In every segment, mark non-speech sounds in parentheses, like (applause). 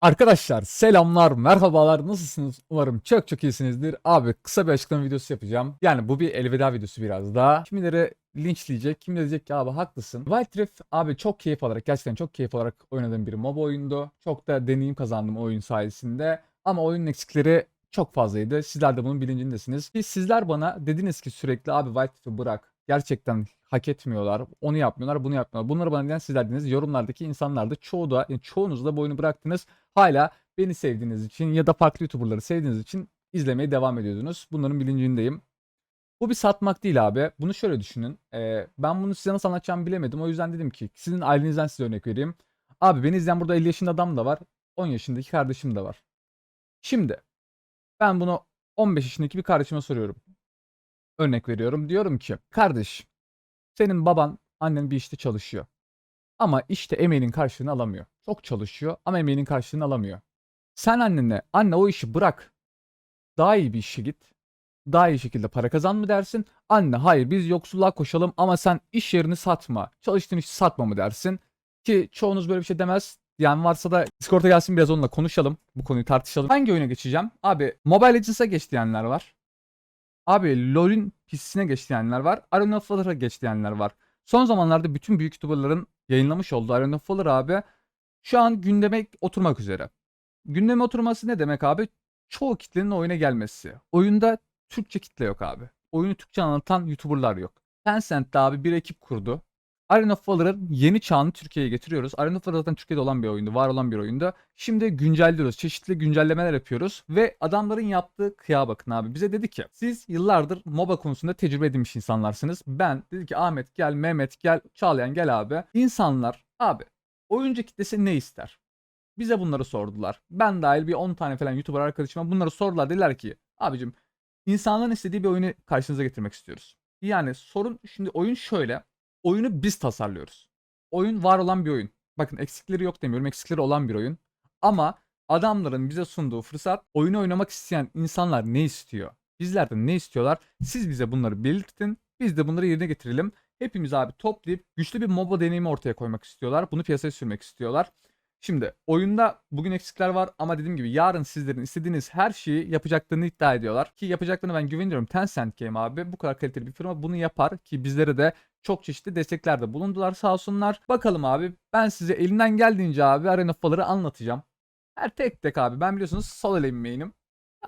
Arkadaşlar selamlar, merhabalar, nasılsınız? Umarım çok çok iyisinizdir. Abi kısa bir açıklama videosu yapacağım. Yani bu bir elveda videosu biraz daha. Kimileri linçleyecek, kimileri diyecek ki abi haklısın. Wild Rift abi çok keyif alarak, gerçekten çok keyif alarak oynadığım bir MOBA oyundu. Çok da deneyim kazandım oyun sayesinde. Ama oyunun eksikleri çok fazlaydı. Sizler de bunun bilincindesiniz. Sizler bana dediniz ki sürekli abi Wild Rift'i bırak. Gerçekten hak etmiyorlar. Onu yapmıyorlar, bunu yapmıyorlar. Bunları bana diyen sizlerdiniz. Yorumlardaki insanlar da çoğu da, yani çoğunuz da bu bıraktınız hala beni sevdiğiniz için ya da farklı YouTuber'ları sevdiğiniz için izlemeye devam ediyordunuz. Bunların bilincindeyim. Bu bir satmak değil abi. Bunu şöyle düşünün. Ee, ben bunu size nasıl anlatacağımı bilemedim. O yüzden dedim ki sizin ailenizden size örnek vereyim. Abi beni izleyen burada 50 yaşında adam da var. 10 yaşındaki kardeşim de var. Şimdi ben bunu 15 yaşındaki bir kardeşime soruyorum. Örnek veriyorum. Diyorum ki kardeş senin baban annen bir işte çalışıyor. Ama işte emeğinin karşılığını alamıyor. Çok çalışıyor ama emeğinin karşılığını alamıyor. Sen annene anne o işi bırak. Daha iyi bir işe git. Daha iyi şekilde para kazan mı dersin? Anne hayır biz yoksulluğa koşalım ama sen iş yerini satma. Çalıştığın işi satma mı dersin? Ki çoğunuz böyle bir şey demez. Yani varsa da Discord'a gelsin biraz onunla konuşalım. Bu konuyu tartışalım. Hangi oyuna geçeceğim? Abi Mobile Legends'a geç var. Abi LoL'ün PC'sine geç diyenler var. Arena of Valor'a geç diyenler var. Son zamanlarda bütün büyük YouTuber'ların yayınlamış olduğu Arena of Valor abi şu an gündeme oturmak üzere. Gündeme oturması ne demek abi? Çoğu kitlenin oyuna gelmesi. Oyunda Türkçe kitle yok abi. Oyunu Türkçe anlatan YouTuber'lar yok. Tencent de abi bir ekip kurdu. Arena of Valor'ın yeni çağını Türkiye'ye getiriyoruz. Arena of Valor zaten Türkiye'de olan bir oyundu, var olan bir oyundu. Şimdi güncelliyoruz, çeşitli güncellemeler yapıyoruz ve adamların yaptığı kıya bakın abi. Bize dedi ki siz yıllardır MOBA konusunda tecrübe edinmiş insanlarsınız. Ben dedi ki Ahmet gel, Mehmet gel, Çağlayan gel abi. İnsanlar abi oyuncu kitlesi ne ister? Bize bunları sordular. Ben dahil bir 10 tane falan YouTuber arkadaşıma bunları sordular. Dediler ki abicim insanların istediği bir oyunu karşınıza getirmek istiyoruz. Yani sorun şimdi oyun şöyle. Oyunu biz tasarlıyoruz. Oyun var olan bir oyun. Bakın eksikleri yok demiyorum. Eksikleri olan bir oyun. Ama adamların bize sunduğu fırsat oyunu oynamak isteyen insanlar ne istiyor? Bizlerden ne istiyorlar? Siz bize bunları belirtin. Biz de bunları yerine getirelim. Hepimiz abi toplayıp güçlü bir MOBA deneyimi ortaya koymak istiyorlar. Bunu piyasaya sürmek istiyorlar. Şimdi oyunda bugün eksikler var ama dediğim gibi yarın sizlerin istediğiniz her şeyi yapacaklarını iddia ediyorlar. Ki yapacaklarını ben güveniyorum. Tencent Game abi bu kadar kaliteli bir firma bunu yapar ki bizlere de çok çeşitli desteklerde bulundular sağ olsunlar. Bakalım abi ben size elimden geldiğince abi Arena of Valor'ı anlatacağım. Her tek tek abi ben biliyorsunuz sol lane main'im.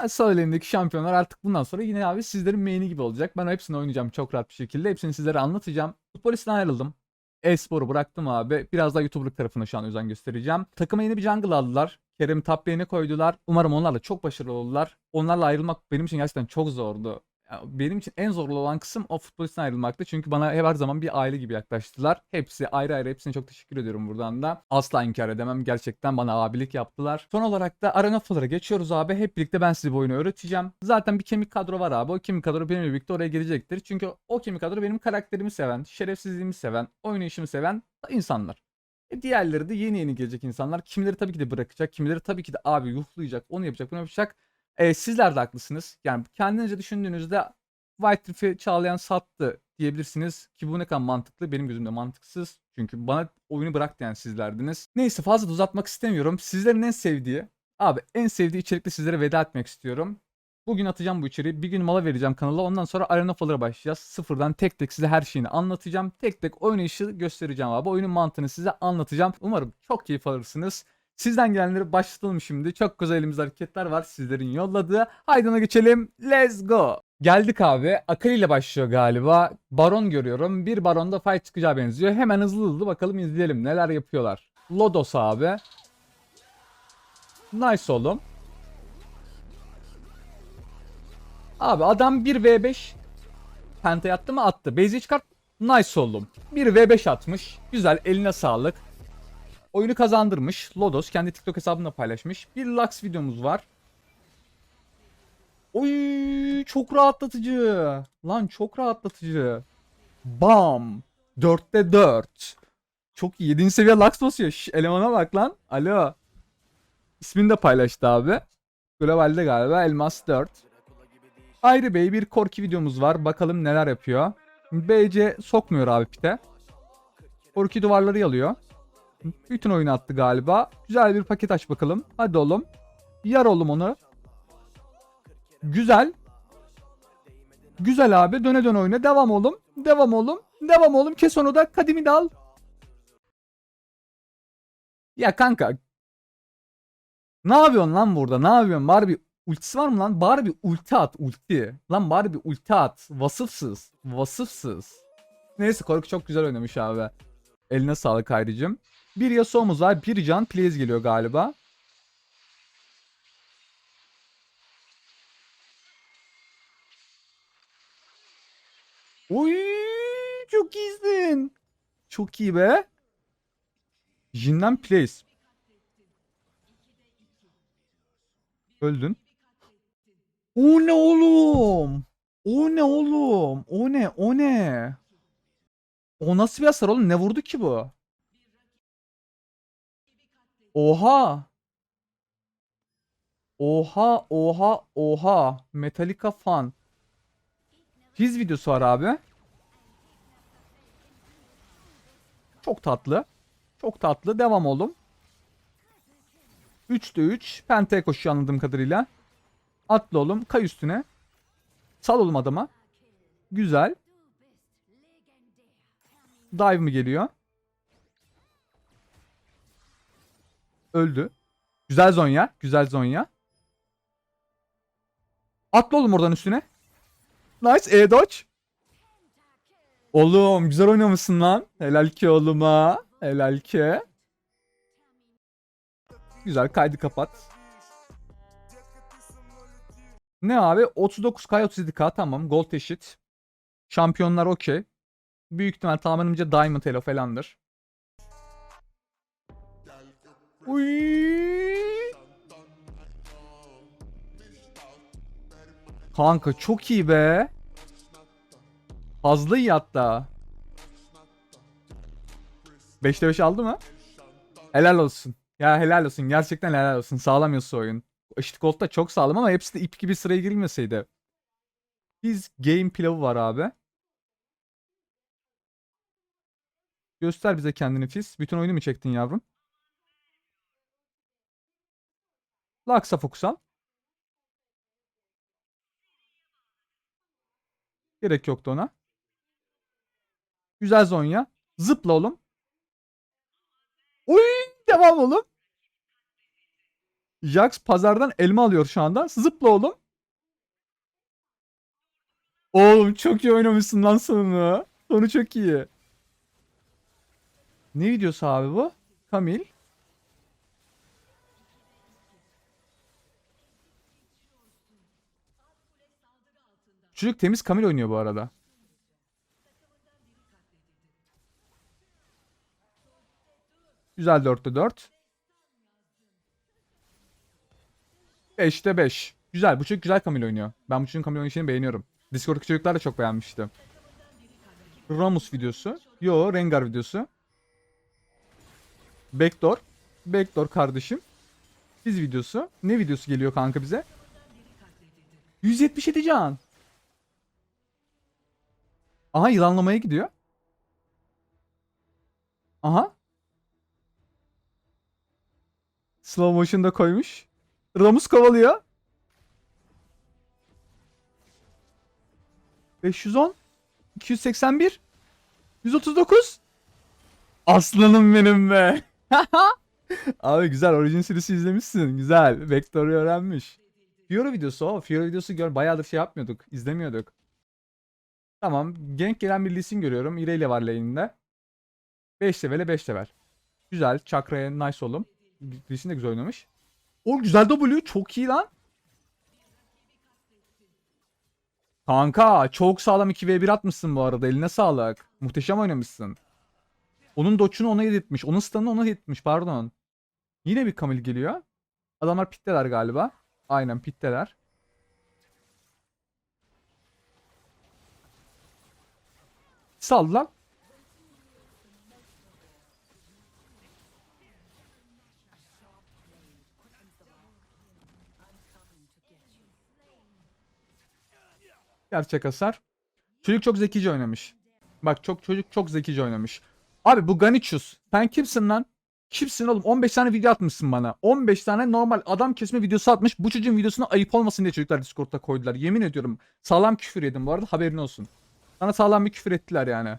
Ben sol lane'deki şampiyonlar artık bundan sonra yine abi sizlerin main'i gibi olacak. Ben hepsini oynayacağım çok rahat bir şekilde. Hepsini sizlere anlatacağım. Futbolistten ayrıldım. E-sporu bıraktım abi. Biraz daha YouTuber'lık tarafına şu an özen göstereceğim. Takıma yeni bir jungle aldılar. Kerem top lane'e koydular. Umarım onlarla çok başarılı olurlar. Onlarla ayrılmak benim için gerçekten çok zordu. Benim için en zorlu olan kısım o futbolistten ayrılmaktı. Çünkü bana her zaman bir aile gibi yaklaştılar. Hepsi ayrı ayrı hepsine çok teşekkür ediyorum buradan da. Asla inkar edemem. Gerçekten bana abilik yaptılar. Son olarak da Arena geçiyoruz abi. Hep birlikte ben size bu oyunu öğreteceğim. Zaten bir kemik kadro var abi. O kemik kadro benimle birlikte oraya gelecektir. Çünkü o kemik kadro benim karakterimi seven, şerefsizliğimi seven, oynayışımı seven insanlar. E diğerleri de yeni yeni gelecek insanlar. Kimileri tabii ki de bırakacak. Kimileri tabii ki de abi yuhlayacak. Onu yapacak, bunu yapacak. E, sizler de haklısınız. Yani kendinizce düşündüğünüzde White Riff'i Çağlayan sattı diyebilirsiniz. Ki bu ne kadar mantıklı benim gözümde mantıksız. Çünkü bana oyunu bırak diyen sizlerdiniz. Neyse fazla da uzatmak istemiyorum. Sizlerin en sevdiği, abi en sevdiği içerikle sizlere veda etmek istiyorum. Bugün atacağım bu içeriği. Bir gün mola vereceğim kanala. Ondan sonra Arena Falar'a başlayacağız. Sıfırdan tek tek size her şeyini anlatacağım. Tek tek oynayışı göstereceğim abi. Oyunun mantığını size anlatacağım. Umarım çok keyif alırsınız. Sizden gelenleri başlatalım şimdi. Çok güzel elimizde hareketler var sizlerin yolladığı. Haydi ona geçelim. Let's go. Geldik abi. Akali ile başlıyor galiba. Baron görüyorum. Bir baronda fight çıkacağı benziyor. Hemen hızlı hızlı bakalım izleyelim neler yapıyorlar. Lodos abi. Nice oğlum. Abi adam 1v5 penta attı mı attı. Base'i çıkart. Nice oğlum. 1v5 atmış. Güzel eline sağlık. Oyunu kazandırmış. Lodos kendi TikTok hesabında paylaşmış. Bir Lux videomuz var. Oy çok rahatlatıcı. Lan çok rahatlatıcı. Bam. 4'te 4. Çok iyi. 7. seviye Lux basıyor. Şş, elemana bak lan. Alo. İsmini de paylaştı abi. Globalde galiba Elmas 4. Ayrı Bey bir korki videomuz var. Bakalım neler yapıyor. BC sokmuyor abi pite. Korki duvarları yalıyor. Bütün oyunu attı galiba. Güzel bir paket aç bakalım. Hadi oğlum. Yar oğlum onu. Güzel. Güzel abi. Döne döne oyna. Devam oğlum. Devam oğlum. Devam oğlum. Kes onu da. Kadimi de al. Ya kanka. Ne yapıyorsun lan burada? Ne yapıyorsun? Bari bir ultisi var mı lan? Bari bir ulti at. Ulti. Lan bari bir ulti at. Vasıfsız. Vasıfsız. Neyse Korku çok güzel oynamış abi. Eline sağlık Hayricim. Bir Yasuo'muz var. Bir Can Plays geliyor galiba. Oy çok iyisin. Çok iyi be. Jin'den Plays. Öldün. O ne oğlum? O ne oğlum? O ne? O ne? O nasıl bir hasar oğlum? Ne vurdu ki bu? Oha. Oha, oha, oha. Metallica fan. His videosu var abi. Çok tatlı. Çok tatlı. Devam oğlum. 3'te 3. Penta'ya koşuyor anladığım kadarıyla. Atla oğlum. Kay üstüne. Sal oğlum adama. Güzel. Dive mi geliyor? Öldü. Güzel Zonya. Güzel Zonya. Atla oğlum oradan üstüne. Nice. E dodge. Oğlum güzel oynamışsın lan. Helal ki oğluma. Helal ki. Güzel kaydı kapat. Ne abi? 39k 37k tamam. Gold eşit. Şampiyonlar okey. Büyük ihtimal tahminimce Diamond Elo falandır. Uy. Kanka çok iyi be. Fazla iyi hatta. 5'te 5 aldı mı? Helal olsun. Ya helal olsun. Gerçekten helal olsun. Sağlam Yasuo oyun. Eşit Gold'da çok sağlam ama hepsi de ip gibi sıraya girilmeseydi. Biz game pilavı var abi. Göster bize kendini Fizz. Bütün oyunu mu çektin yavrum? Laksa fokus al. Gerek yoktu ona. Güzel Zonya. Zıpla oğlum. Uy, devam oğlum. Jax pazardan elma alıyor şu anda. Zıpla oğlum. Oğlum çok iyi oynamışsın lan sonunu. Sonu çok iyi. Ne videosu abi bu? Kamil. Çocuk temiz Kamil oynuyor bu arada. Güzel 4'te 4. 5'te 5. Güzel. Bu çocuk güzel Kamil oynuyor. Ben bu çocuğun Kamil oynayışını beğeniyorum. Discord'daki çocuklar da çok beğenmişti. Ramus videosu. Yo Rengar videosu. Backdoor. Backdoor kardeşim. Biz videosu. Ne videosu geliyor kanka bize? 177 can. Aha yılanlamaya gidiyor. Aha. Slow motion'da koymuş. Ramus kovalıyor. 510 281 139 Aslanım benim be. (laughs) Abi güzel Origin serisi izlemişsin. Güzel. Vector'u öğrenmiş. Fiora videosu o. Fiora videosu gör. Bayağıdır şey yapmıyorduk. izlemiyorduk. Tamam. Genk gelen bir Lee görüyorum. Irelia var lane'inde. 5 level'e 5 level. Güzel. Chakra'ya nice oğlum. Lee de güzel oynamış. O güzel W. Çok iyi lan. Kanka çok sağlam 2v1 atmışsın bu arada. Eline sağlık. Muhteşem oynamışsın. Onun doçunu ona yedirtmiş. Onun stun'ını ona yedirtmiş pardon. Yine bir Kamil geliyor. Adamlar pitteler galiba. Aynen pitteler. Sal. Gerçek hasar. Çocuk çok zekice oynamış. Bak çok çocuk çok zekice oynamış. Abi bu Ganichus. Sen kimsin lan? Kimsin oğlum? 15 tane video atmışsın bana. 15 tane normal adam kesme videosu atmış. Bu çocuğun videosuna ayıp olmasın diye çocuklar Discord'da koydular. Yemin ediyorum. Sağlam küfür yedim bu arada haberin olsun. Sana sağlam bir küfür ettiler yani.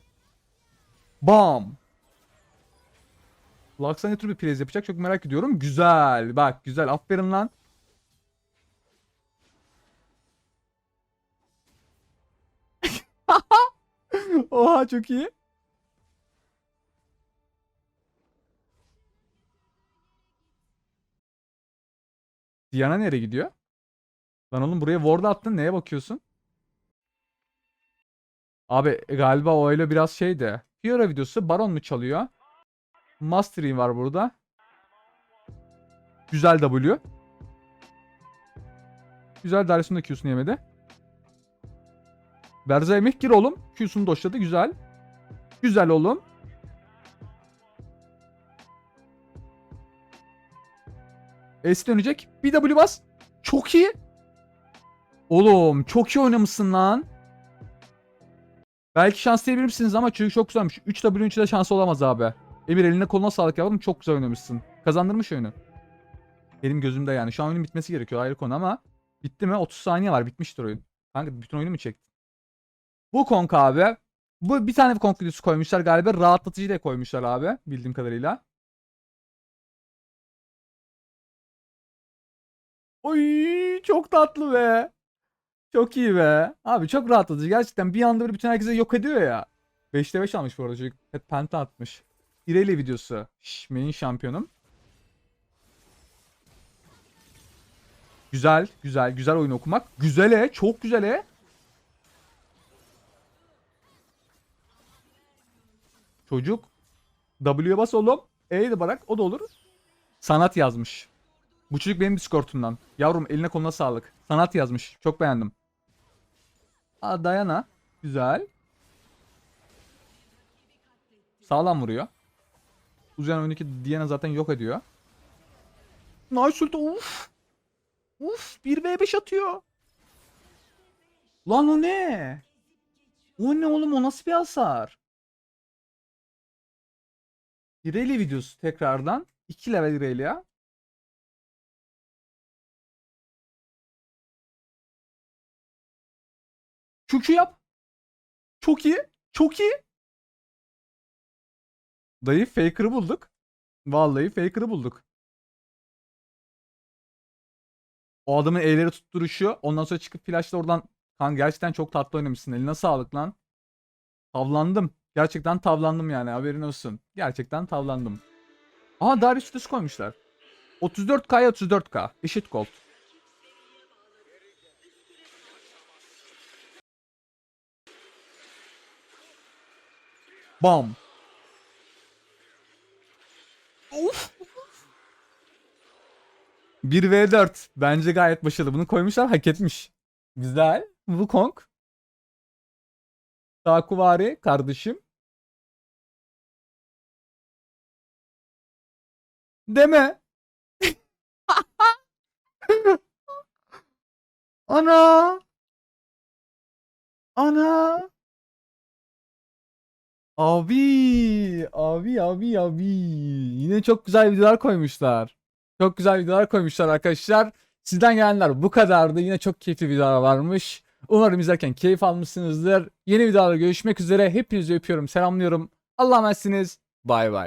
Bam. Laksa ne tür bir plays yapacak çok merak ediyorum. Güzel. Bak güzel. Aferin lan. (laughs) Oha çok iyi. Diana nereye gidiyor? Lan oğlum buraya ward attın neye bakıyorsun? Abi e, galiba o öyle biraz şeydi. Fiora videosu Baron mu çalıyor? Mastery var burada. Güzel W. Güzel Darius'un da Q'sunu yemedi. Berza yemek gir oğlum. Q'sunu doşladı güzel. Güzel oğlum. S dönecek. Bir W bas. Çok iyi. Oğlum çok iyi oynamışsın lan. Belki şans diyebilir misiniz ama çocuk çok güzelmiş. 3 W'nin içinde şansı olamaz abi. Emir eline koluna sağlık yavrum. Çok güzel oynamışsın. Kazandırmış oyunu. Benim gözümde yani. Şu an oyunun bitmesi gerekiyor ayrı konu ama bitti mi? 30 saniye var. Bitmiştir oyun. Kanka bütün oyunu mu çektin? Bu konk abi. Bu bir tane videosu koymuşlar galiba. Rahatlatıcı da koymuşlar abi. Bildiğim kadarıyla. Oy çok tatlı be. Çok iyi be. Abi çok rahatlatıcı. Gerçekten bir anda böyle bütün herkese yok ediyor ya. 5'te 5 almış bu arada çocuk. Hep penta atmış. İreli videosu. Şş, main şampiyonum. Güzel, güzel, güzel oyun okumak. Güzele, çok güzele. Çocuk W'ye bas oğlum. E'ye de bırak o da olur. Sanat yazmış. Bu çocuk benim Discord'umdan. Yavrum eline koluna sağlık. Sanat yazmış. Çok beğendim. Aa Dayana. Güzel. Sağlam vuruyor. Uzayan oyundaki Diana zaten yok ediyor. Nice ulti. Uf. Uf. 1v5 atıyor. Lan o ne? O ne oğlum o nasıl bir hasar? Irelia videosu tekrardan. 2 level Irelia. İyi yap. Çok iyi. Çok iyi. Dayı Faker'ı bulduk. Vallahi Faker'ı bulduk. O adamın elleri tutturuşu. Ondan sonra çıkıp flashla oradan kan gerçekten çok tatlı oynamışsın. Eline sağlık lan. Tavlandım. Gerçekten tavlandım yani haberin olsun. Gerçekten tavlandım. Aha Darius Düz koymuşlar. 34K'ya 34K. Eşit gold. Bam. Of. 1v4. Bence gayet başarılı. Bunu koymuşlar hak etmiş. Güzel. Wukong. Takuvari kardeşim. Deme. (laughs) Ana. Ana. Abi, abi, abi, abi. Yine çok güzel videolar koymuşlar. Çok güzel videolar koymuşlar arkadaşlar. Sizden gelenler bu kadardı. Yine çok keyifli videolar varmış. Umarım izlerken keyif almışsınızdır. Yeni videolarda görüşmek üzere. Hepinizi öpüyorum, selamlıyorum. Allah'a emanetsiniz. Bay bay.